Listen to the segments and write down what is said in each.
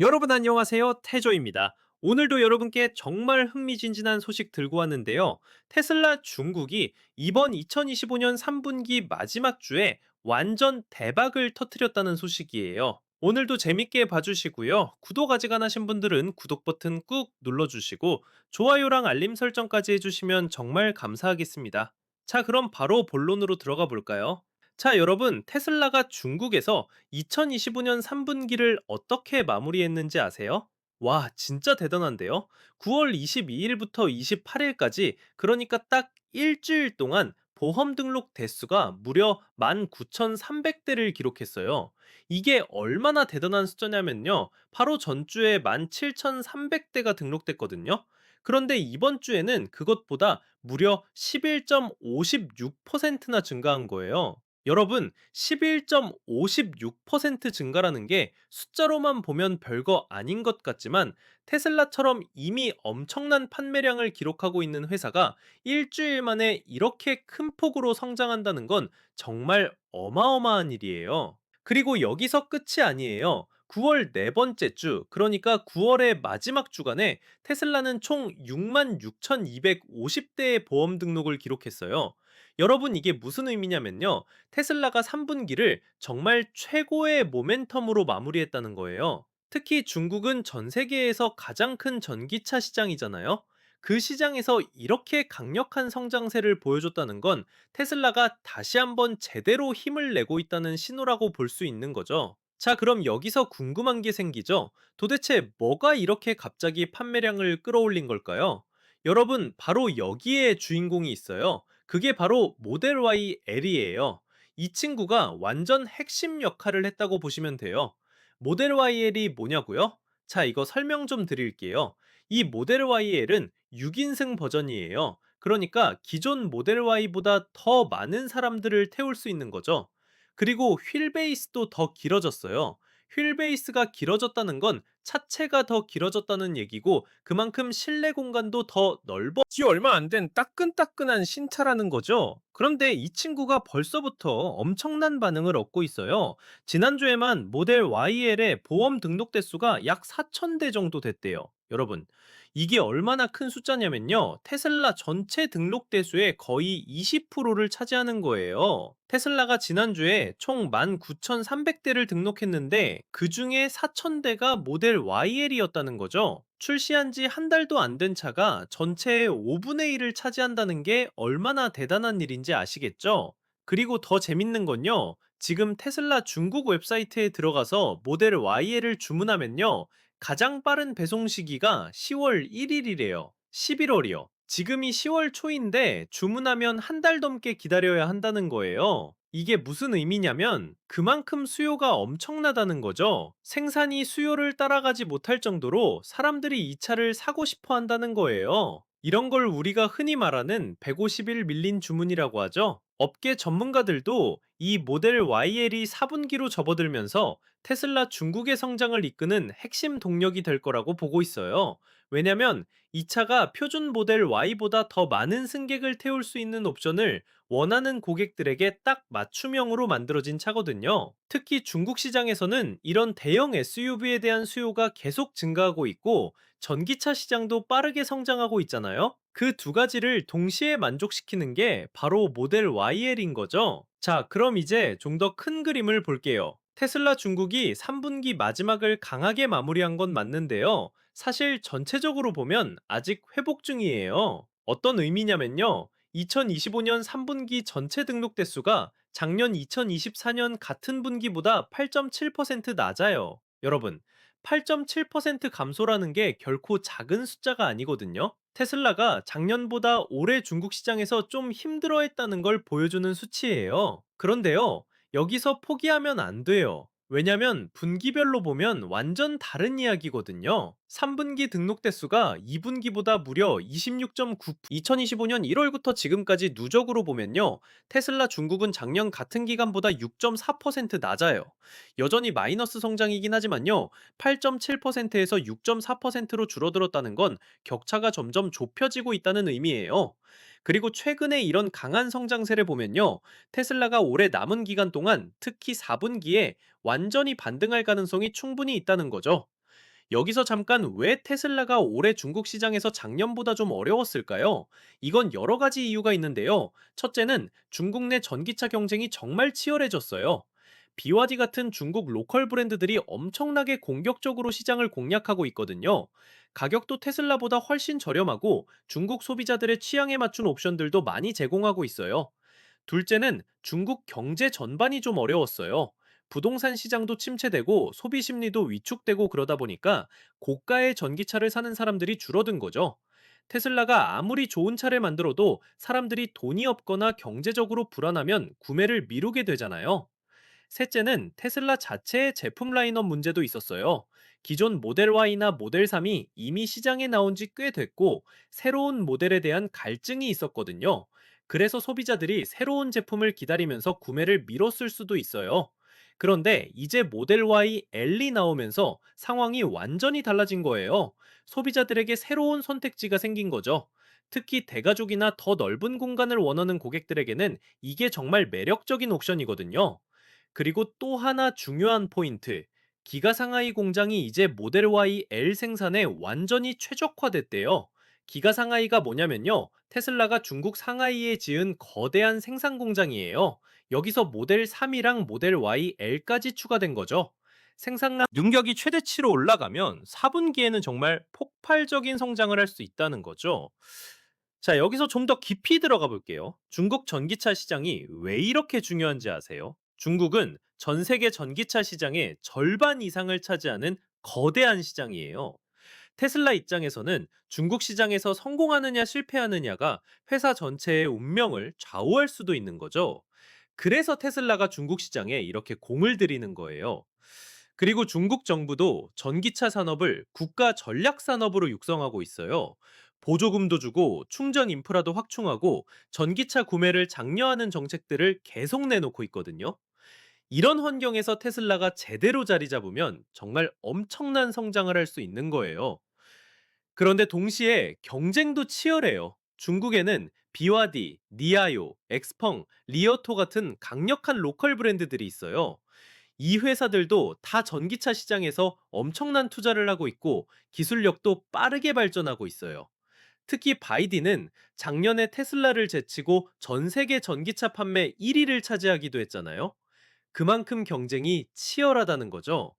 여러분 안녕하세요. 태조입니다. 오늘도 여러분께 정말 흥미진진한 소식 들고 왔는데요. 테슬라 중국이 이번 2025년 3분기 마지막 주에 완전 대박을 터뜨렸다는 소식이에요. 오늘도 재밌게 봐주시고요. 구독 아직 안 하신 분들은 구독 버튼 꾹 눌러주시고 좋아요랑 알림 설정까지 해주시면 정말 감사하겠습니다. 자, 그럼 바로 본론으로 들어가 볼까요? 자, 여러분, 테슬라가 중국에서 2025년 3분기를 어떻게 마무리했는지 아세요? 와, 진짜 대단한데요? 9월 22일부터 28일까지, 그러니까 딱 일주일 동안 보험 등록 대수가 무려 19,300대를 기록했어요. 이게 얼마나 대단한 숫자냐면요. 바로 전주에 17,300대가 등록됐거든요. 그런데 이번 주에는 그것보다 무려 11.56%나 증가한 거예요. 여러분, 11.56% 증가라는 게 숫자로만 보면 별거 아닌 것 같지만 테슬라처럼 이미 엄청난 판매량을 기록하고 있는 회사가 일주일 만에 이렇게 큰 폭으로 성장한다는 건 정말 어마어마한 일이에요. 그리고 여기서 끝이 아니에요. 9월 네 번째 주, 그러니까 9월의 마지막 주간에 테슬라는 총 66,250대의 보험 등록을 기록했어요. 여러분 이게 무슨 의미냐면요. 테슬라가 3분기를 정말 최고의 모멘텀으로 마무리했다는 거예요. 특히 중국은 전 세계에서 가장 큰 전기차 시장이잖아요. 그 시장에서 이렇게 강력한 성장세를 보여줬다는 건 테슬라가 다시 한번 제대로 힘을 내고 있다는 신호라고 볼 수 있는 거죠. 자, 그럼 여기서 궁금한 게 생기죠? 도대체 뭐가 이렇게 갑자기 판매량을 끌어올린 걸까요? 여러분, 바로 여기에 주인공이 있어요. 그게 바로 모델 Y L이에요. 이 친구가 완전 핵심 역할을 했다고 보시면 돼요. 모델 YL이 뭐냐고요? 자, 이거 설명 좀 드릴게요. 이 모델 YL은 6인승 버전이에요. 그러니까 기존 모델 Y보다 더 많은 사람들을 태울 수 있는 거죠. 그리고 휠 베이스도 더 길어졌어요. 휠 베이스가 길어졌다는 건 차체가 더 길어졌다는 얘기고 그만큼 실내 공간도 더 넓어 지 얼마 안 된 따끈따끈한 신차라는 거죠. 그런데 이 친구가 벌써부터 엄청난 반응을 얻고 있어요. 지난주에만 모델 YL의 보험 등록 대수가 약 4,000대 정도 됐대요. 여러분, 이게 얼마나 큰 숫자냐면요. 테슬라 전체 등록 대수의 거의 20%를 차지하는 거예요. 테슬라가 지난주에 총 19,300대를 등록했는데 그 중에 4,000대가 모델 YL이었다는 거죠. 출시한 지 한 달도 안 된 차가 전체의 5분의 1을 차지한다는 게 얼마나 대단한 일인지 아시겠죠? 그리고 더 재밌는 건요. 지금 테슬라 중국 웹사이트에 들어가서 모델 YL을 주문하면요. 가장 빠른 배송 시기가 10월 1일이래요. 11월이요. 지금이 10월 초인데 주문하면 한 달 넘게 기다려야 한다는 거예요. 이게 무슨 의미냐면 그만큼 수요가 엄청나다는 거죠. 생산이 수요를 따라가지 못할 정도로 사람들이 이 차를 사고 싶어 한다는 거예요. 이런 걸 우리가 흔히 말하는 150일 밀린 주문이라고 하죠. 업계 전문가들도 이 모델 YL이 4분기로 접어들면서 테슬라 중국의 성장을 이끄는 핵심 동력이 될 거라고 보고 있어요. 왜냐면 이 차가 표준 모델 Y보다 더 많은 승객을 태울 수 있는 옵션을 원하는 고객들에게 딱 맞춤형으로 만들어진 차거든요. 특히 중국 시장에서는 이런 대형 SUV에 대한 수요가 계속 증가하고 있고 전기차 시장도 빠르게 성장하고 있잖아요. 그 두 가지를 동시에 만족시키는 게 바로 모델 YL인 거죠. 자, 그럼 이제 좀 더 큰 그림을 볼게요. 테슬라 중국이 3분기 마지막을 강하게 마무리한 건 맞는데요. 사실 전체적으로 보면 아직 회복 중이에요. 어떤 의미냐면요. 2025년 3분기 전체 등록 대수가 작년 2024년 같은 분기보다 8.7% 낮아요. 여러분, 8.7% 감소라는 게 결코 작은 숫자가 아니거든요. 테슬라가 작년보다 올해 중국 시장에서 좀 힘들어 했다는 걸 보여주는 수치예요. 그런데요, 여기서 포기하면 안 돼요. 왜냐면 분기별로 보면 완전 다른 이야기거든요. 3분기 등록 대수가 2분기보다 무려 26.9 2025년 1월부터 지금까지 누적으로 보면요. 테슬라 중국은 작년 같은 기간보다 6.4% 낮아요. 여전히 마이너스 성장이긴 하지만요. 8.7%에서 6.4%로 줄어들었다는 건 격차가 점점 좁혀지고 있다는 의미예요. 그리고 최근에 이런 강한 성장세를 보면요. 테슬라가 올해 남은 기간 동안 특히 4분기에 완전히 반등할 가능성이 충분히 있다는 거죠. 여기서 잠깐 왜 테슬라가 올해 중국 시장에서 작년보다 좀 어려웠을까요? 이건 여러 가지 이유가 있는데요. 첫째는 중국 내 전기차 경쟁이 정말 치열해졌어요. BYD 같은 중국 로컬 브랜드들이 엄청나게 공격적으로 시장을 공략하고 있거든요. 가격도 테슬라보다 훨씬 저렴하고 중국 소비자들의 취향에 맞춘 옵션들도 많이 제공하고 있어요. 둘째는 중국 경제 전반이 좀 어려웠어요. 부동산 시장도 침체되고 소비 심리도 위축되고 그러다 보니까 고가의 전기차를 사는 사람들이 줄어든 거죠. 테슬라가 아무리 좋은 차를 만들어도 사람들이 돈이 없거나 경제적으로 불안하면 구매를 미루게 되잖아요. 셋째는 테슬라 자체의 제품 라인업 문제도 있었어요. 기존 모델 Y나 모델 3이 이미 시장에 나온 지 꽤 됐고, 새로운 모델에 대한 갈증이 있었거든요. 그래서 소비자들이 새로운 제품을 기다리면서 구매를 미뤘을 수도 있어요. 그런데 이제 모델 Y L이 나오면서 상황이 완전히 달라진 거예요. 소비자들에게 새로운 선택지가 생긴 거죠. 특히 대가족이나 더 넓은 공간을 원하는 고객들에게는 이게 정말 매력적인 옵션이거든요. 그리고 또 하나 중요한 포인트. 기가 상하이 공장이 이제 모델 Y L 생산에 완전히 최적화됐대요. 기가 상하이가 뭐냐면요. 테슬라가 중국 상하이에 지은 거대한 생산 공장이에요. 여기서 모델 3이랑 모델 Y L까지 추가된 거죠. 생산량 능력이 최대치로 올라가면 4분기에는 정말 폭발적인 성장을 할 수 있다는 거죠. 자, 여기서 좀 더 깊이 들어가 볼게요. 중국 전기차 시장이 왜 이렇게 중요한지 아세요? 중국은 전 세계 전기차 시장의 절반 이상을 차지하는 거대한 시장이에요. 테슬라 입장에서는 중국 시장에서 성공하느냐 실패하느냐가 회사 전체의 운명을 좌우할 수도 있는 거죠. 그래서 테슬라가 중국 시장에 이렇게 공을 들이는 거예요. 그리고 중국 정부도 전기차 산업을 국가 전략 산업으로 육성하고 있어요. 보조금도 주고 충전 인프라도 확충하고 전기차 구매를 장려하는 정책들을 계속 내놓고 있거든요. 이런 환경에서 테슬라가 제대로 자리 잡으면 정말 엄청난 성장을 할 수 있는 거예요. 그런데 동시에 경쟁도 치열해요. 중국에는 비와디, 니아요, 엑스펑, 리어토 같은 강력한 로컬 브랜드들이 있어요. 이 회사들도 다 전기차 시장에서 엄청난 투자를 하고 있고 기술력도 빠르게 발전하고 있어요. 특히 바이디는 작년에 테슬라를 제치고 전 세계 전기차 판매 1위를 차지하기도 했잖아요. 그만큼 경쟁이 치열하다는 거죠.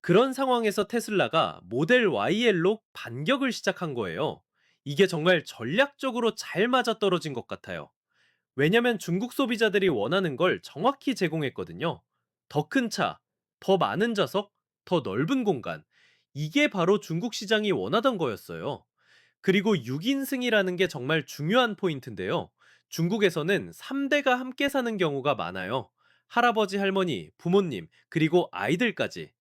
그런 상황에서 테슬라가 모델 YL로 반격을 시작한 거예요. 이게 정말 전략적으로 잘 맞아떨어진 것 같아요. 왜냐면 중국 소비자들이 원하는 걸 정확히 제공했거든요. 더 큰 차, 더 많은 좌석, 더 넓은 공간. 이게 바로 중국 시장이 원하던 거였어요. 그리고 6인승이라는 게 정말 중요한 포인트인데요. 중국에서는 3대가 함께 사는 경우가 많아요. 할아버지, 할머니, 부모님, 그리고 아이들까지.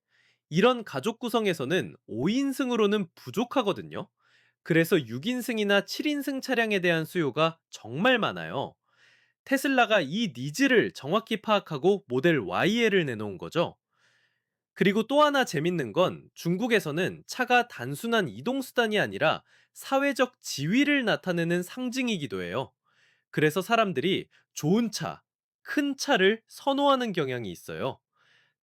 이런 가족 구성에서는 5인승으로는 부족하거든요. 그래서 6인승이나 7인승 차량에 대한 수요가 정말 많아요. 테슬라가 이 니즈를 정확히 파악하고 모델 YL을 내놓은 거죠. 그리고 또 하나 재밌는 건 중국에서는 차가 단순한 이동수단이 아니라 사회적 지위를 나타내는 상징이기도 해요. 그래서 사람들이 좋은 차, 큰 차를 선호하는 경향이 있어요.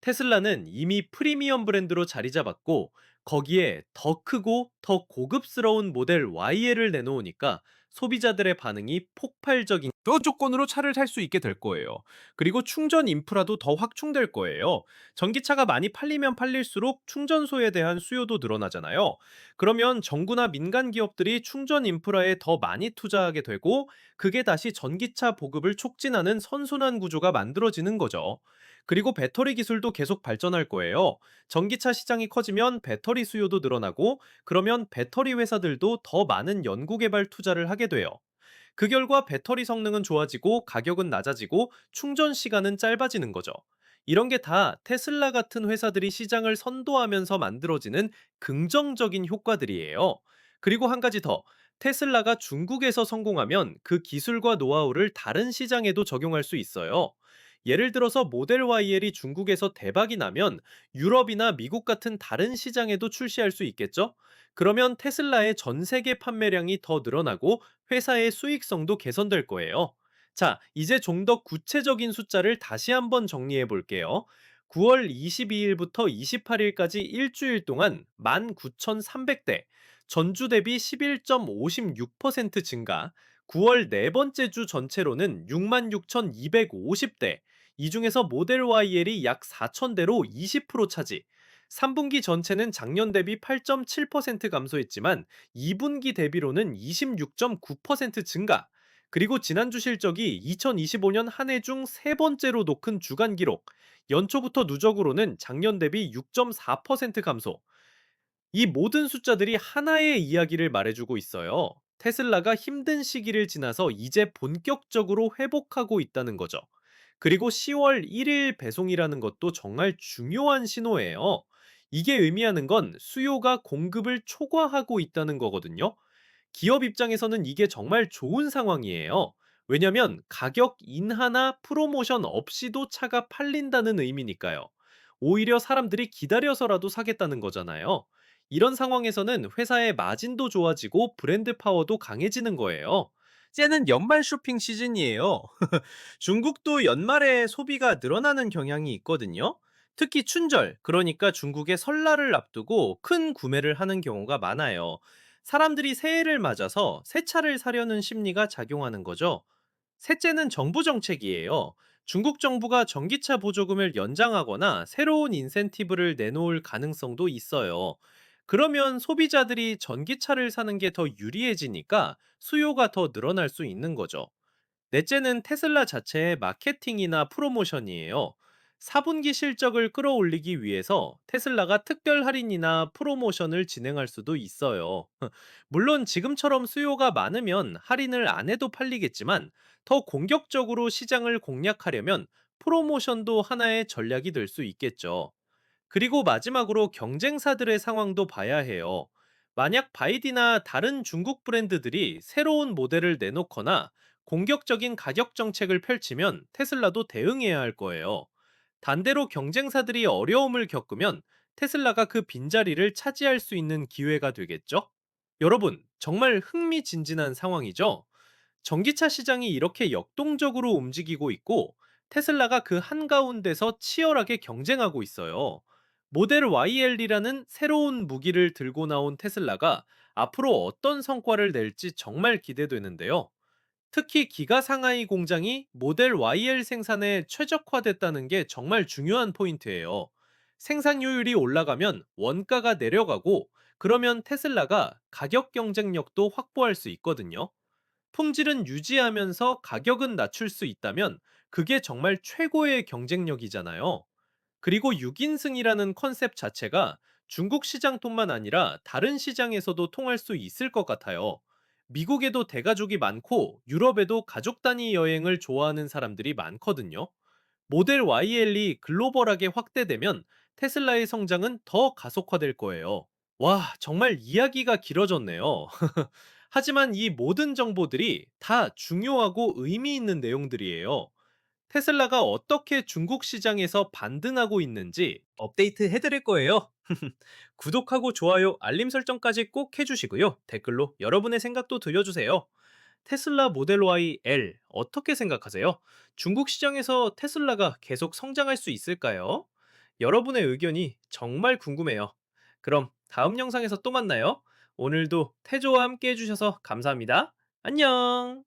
테슬라는 이미 프리미엄 브랜드로 자리 잡았고 거기에 더 크고 더 고급스러운 모델 YL을 내놓으니까 소비자들의 반응이 폭발적인 더 조건으로 차를 살 수 있게 될 거예요. 그리고 충전 인프라도 더 확충될 거예요. 전기차가 많이 팔리면 팔릴수록 충전소에 대한 수요도 늘어나잖아요. 그러면 정부나 민간 기업들이 충전 인프라에 더 많이 투자하게 되고 그게 다시 전기차 보급을 촉진하는 선순환 구조가 만들어지는 거죠. 그리고 배터리 기술도 계속 발전할 거예요. 전기차 시장이 커지면 배터리 수요도 늘어나고 그러면 배터리 회사들도 더 많은 연구개발 투자를 하게 돼요. 그 결과 배터리 성능은 좋아지고 가격은 낮아지고 충전 시간은 짧아지는 거죠. 이런 게 다 테슬라 같은 회사들이 시장을 선도하면서 만들어지는 긍정적인 효과들이에요. 그리고 한 가지 더. 테슬라가 중국에서 성공하면 그 기술과 노하우를 다른 시장에도 적용할 수 있어요. 예를 들어서 모델 YL이 중국에서 대박이 나면 유럽이나 미국 같은 다른 시장에도 출시할 수 있겠죠? 그러면 테슬라의 전 세계 판매량이 더 늘어나고 회사의 수익성도 개선될 거예요. 자, 이제 좀 더 구체적인 숫자를 다시 한번 정리해 볼게요. 9월 22일부터 28일까지 일주일 동안 19,300대, 전주 대비 11.56% 증가, 9월 네 번째 주 전체로는 66,250대, 이 중에서 모델 YL이 약 4,000대로 20% 차지, 3분기 전체는 작년 대비 8.7% 감소했지만 2분기 대비로는 26.9% 증가, 그리고 지난주 실적이 2025년 한 해 중 세 번째로 높은 주간 기록, 연초부터 누적으로는 작년 대비 6.4% 감소. 이 모든 숫자들이 하나의 이야기를 말해주고 있어요. 테슬라가 힘든 시기를 지나서 이제 본격적으로 회복하고 있다는 거죠. 그리고 10월 1일 배송이라는 것도 정말 중요한 신호예요. 이게 의미하는 건 수요가 공급을 초과하고 있다는 거거든요. 기업 입장에서는 이게 정말 좋은 상황이에요. 왜냐면 가격 인하나 프로모션 없이도 차가 팔린다는 의미니까요. 오히려 사람들이 기다려서라도 사겠다는 거잖아요. 이런 상황에서는 회사의 마진도 좋아지고 브랜드 파워도 강해지는 거예요. 이제는 연말 쇼핑 시즌이에요. 중국도 연말에 소비가 늘어나는 경향이 있거든요. 특히 춘절, 그러니까 중국의 설날을 앞두고 큰 구매를 하는 경우가 많아요. 사람들이 새해를 맞아서 새 차를 사려는 심리가 작용하는 거죠. 셋째는 정부 정책이에요. 중국 정부가 전기차 보조금을 연장하거나 새로운 인센티브를 내놓을 가능성도 있어요. 그러면 소비자들이 전기차를 사는 게 더 유리해지니까 수요가 더 늘어날 수 있는 거죠. 넷째는 테슬라 자체의 마케팅이나 프로모션이에요. 4분기 실적을 끌어올리기 위해서 테슬라가 특별 할인이나 프로모션을 진행할 수도 있어요. 물론 지금처럼 수요가 많으면 할인을 안 해도 팔리겠지만 더 공격적으로 시장을 공략하려면 프로모션도 하나의 전략이 될 수 있겠죠. 그리고 마지막으로 경쟁사들의 상황도 봐야 해요. 만약 바이디나 다른 중국 브랜드들이 새로운 모델을 내놓거나 공격적인 가격 정책을 펼치면 테슬라도 대응해야 할 거예요. 반대로 경쟁사들이 어려움을 겪으면 테슬라가 그 빈자리를 차지할 수 있는 기회가 되겠죠? 여러분, 정말 흥미진진한 상황이죠? 전기차 시장이 이렇게 역동적으로 움직이고 있고 테슬라가 그 한가운데서 치열하게 경쟁하고 있어요. 모델 YL이라는 새로운 무기를 들고 나온 테슬라가 앞으로 어떤 성과를 낼지 정말 기대되는데요. 특히 기가 상하이 공장이 모델 YL 생산에 최적화됐다는 게 정말 중요한 포인트예요. 생산 효율이 올라가면 원가가 내려가고 그러면 테슬라가 가격 경쟁력도 확보할 수 있거든요. 품질은 유지하면서 가격은 낮출 수 있다면 그게 정말 최고의 경쟁력이잖아요. 그리고 6인승이라는 컨셉 자체가 중국 시장 뿐만 아니라 다른 시장에서도 통할 수 있을 것 같아요. 미국에도 대가족이 많고 유럽에도 가족 단위 여행을 좋아하는 사람들이 많거든요. 모델 YL이 글로벌하게 확대되면 테슬라의 성장은 더 가속화될 거예요. 와, 정말 이야기가 길어졌네요. 하지만 이 모든 정보들이 다 중요하고 의미 있는 내용들이에요. 테슬라가 어떻게 중국 시장에서 반등하고 있는지 업데이트 해드릴 거예요. 구독하고 좋아요, 알림 설정까지 꼭 해주시고요. 댓글로 여러분의 생각도 들려주세요. 테슬라 모델 Y L 어떻게 생각하세요? 중국 시장에서 테슬라가 계속 성장할 수 있을까요? 여러분의 의견이 정말 궁금해요. 그럼 다음 영상에서 또 만나요. 오늘도 태조와 함께 해주셔서 감사합니다. 안녕!